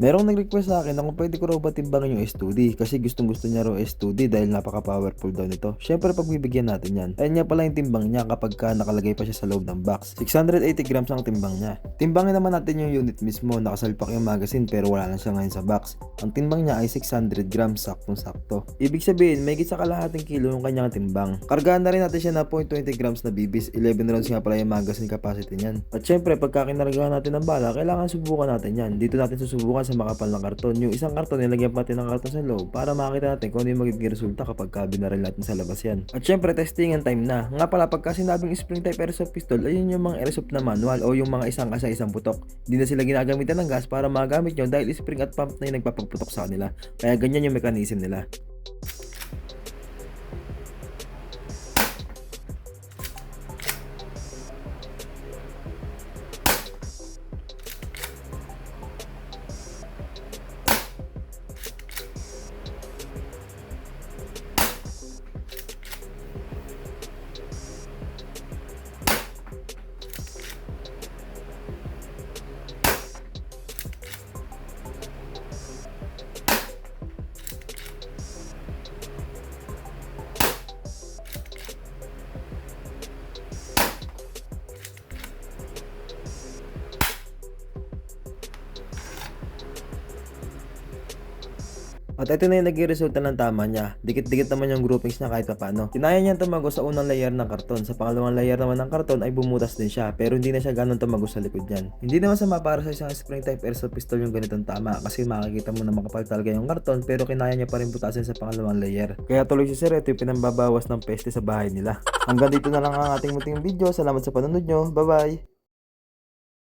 Merong nag-request sa akin na kung pwede ko raw ba timbangin yung S2D kasi gustong gusto niya raw S2D dahil napaka-powerful daw nito. Syempre pagbibigyan natin yan. Ayun nga pala yung timbang niya kapag ka nakalagay pa siya sa loob ng box. 680 grams ang timbang niya. Timbangin naman natin yung unit mismo. Nakasalpak yung magazine pero wala na siya ngayon sa box. Ang timbang niya ay 600 grams saktong-sakto. Ibig sabihin may sa kalahating kilo yung kanyang timbang. Kargahan na rin natin siya na 0.20 grams na bibis. 11 rounds nga pala yung magazine capacity niyan. At syempre pagka kinargahan natin ng bala, kailangan subukan natin yan. Dito natin susubukan sa makapal na karton. Yung isang karton, nilagyan pa natin ng karton sa loob para makita natin kung ano yung magiging resulta kapag ka binaril natin sa labas yan. At syempre, testing and time na. Nga pala, pagka sinabing spring type airsoft pistol, ayun yung mga airsoft na manual o yung mga isang kasa isang putok. Hindi na sila ginagamitan ng gas para magamit nyo dahil spring at pump na yung nagpapagputok sa kanila. Kaya ganyan yung mechanism nila. At ito na yung naging resulta ng tama niya. Dikit-dikit naman yung groupings niya kahit pa paano. Kinaya niya tumago sa unang layer ng karton. Sa pangalawang layer naman ng karton ay bumutas din siya. Pero hindi na siya ganun tumago sa likod niyan. Hindi naman sama para sa isang spring type airsoft pistol yung ganitong tama. Kasi makikita mo na makapal talaga yung karton. Pero kinaya niya pa rin butasin sa pangalawang layer. Kaya tuloy si Sir, ito yung pinambabawas ng peste sa bahay nila. Hanggang dito na lang ang ating muting video. Salamat sa panonood nyo. Bye-bye!